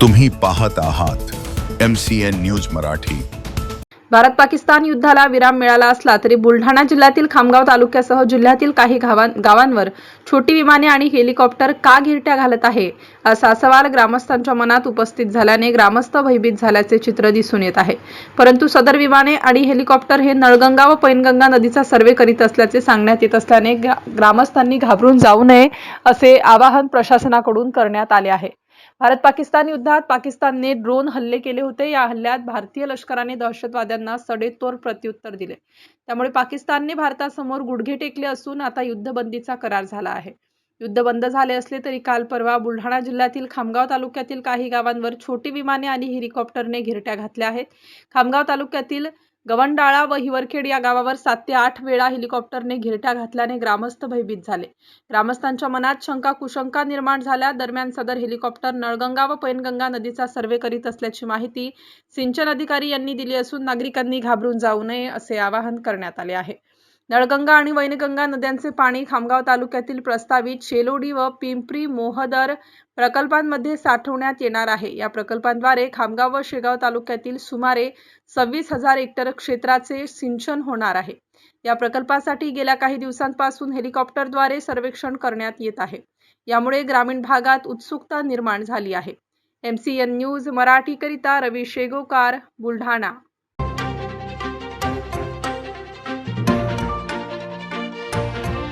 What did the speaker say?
तुम्ही पाहत आहात M C N news Marathi. Bharat Pakistan युद्धाला विराम मिळाला असला तरी बुलढाणा जिल्ह्यातील खामगाव तालुक्यासह जिल्ह्यातील काही गावांवर छोटी विमाने आणि हेलिकॉप्टर का घिरट्या घालत आहे? असा सवाल ग्रामस्थांच्या मनात उपस्थित झाल्याने ग्रामस्थ भयभीत झाल्याचे चित्र दिसून येत आहे. परंतु सदर विमाने आणि हेलिकॉप्टर हे नळगंगा व पैनगंगा नदीचा सर्वे करीत असल्याचे सांगण्यात येत असल्याने ग्रामस्थांनी घाबरून जाऊ नये असे आवाहन प्रशासनाकडून करण्यात आले आहे. भारत पाकिस्तान युद्धात पाकिस्तानने ड्रोन हल्ले केले होते. या हल्ल्यात भारतीय लष्कराने दहशतवाद्यांना सडेतोड प्रत्युत्तर दिले. त्यामुळे पाकिस्तानने भारतासमोर गुडघे टेकले असून आता युद्धबंदीचा करार झाला आहे. युद्ध बंद झाले असले तरी काल परवा बुलढाणा जिल्ह्यातील खामगाव तालुक्यातील काही गावांवर छोटी विमाने आणि हेलिकॉप्टरने घिरट्या घातल्या आहेत. खामगाव तालुक्यातील गवंडाळा व हिवरखेड या गावावर सात ते आठ वेळा हेलिकॉप्टरने घिरट्या घातल्याने ग्रामस्थ भयभीत झाले. ग्रामस्थांच्या मनात शंका कुशंका निर्माण झाल्या. दरम्यान सदर हेलिकॉप्टर नळगंगा व पैनगंगा नदीचा सर्वे करीत असल्याची माहिती सिंचन अधिकारी यांनी दिली असून नागरिकांनी घाबरून जाऊ नये असे आवाहन करण्यात आले आहे. नळगंगा आणि वैनगंगा नद्यांचे पाणी खामगाव तालुक्यातील प्रस्तावित शेलोडी व पिंपरी मोहदर प्रकल्पांमध्ये साठवण्यात येणार आहे. या प्रकल्पांद्वारे खामगाव व शेगाव तालुक्यातील सुमारे सव्वीस हजार हेक्टर क्षेत्राचे सिंचन होणार आहे. या प्रकल्पासाठी गेल्या काही दिवसांपासून हेलिकॉप्टरद्वारे सर्वेक्षण करण्यात येत आहे. यामुळे ग्रामीण भागात उत्सुकता निर्माण झाली आहे. एम सी एन न्यूज मराठीकरिता रवी शेगोकार बुलढाणा.